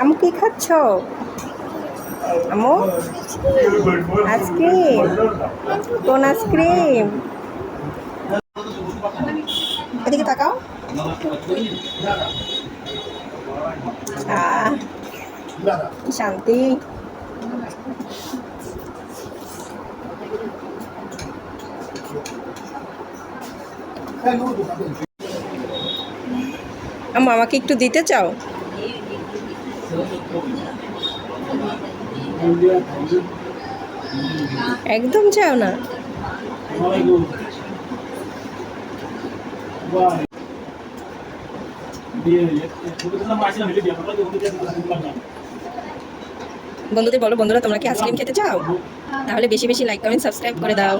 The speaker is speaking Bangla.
আমু কি খাচ্ছ? Amu ice cream? কোন আইসক্রিম? এদিকে তাকাও। শান্তি। আমু আমাকে একটু দিতে চাও? একদম চাও না। বন্ধুদের বলো, বন্ধুরা, তোমরা কি আইসক্রিম খেতে চাও? তাহলে বেশি বেশি লাইক কমেন্ট সাবস্ক্রাইব করে দাও।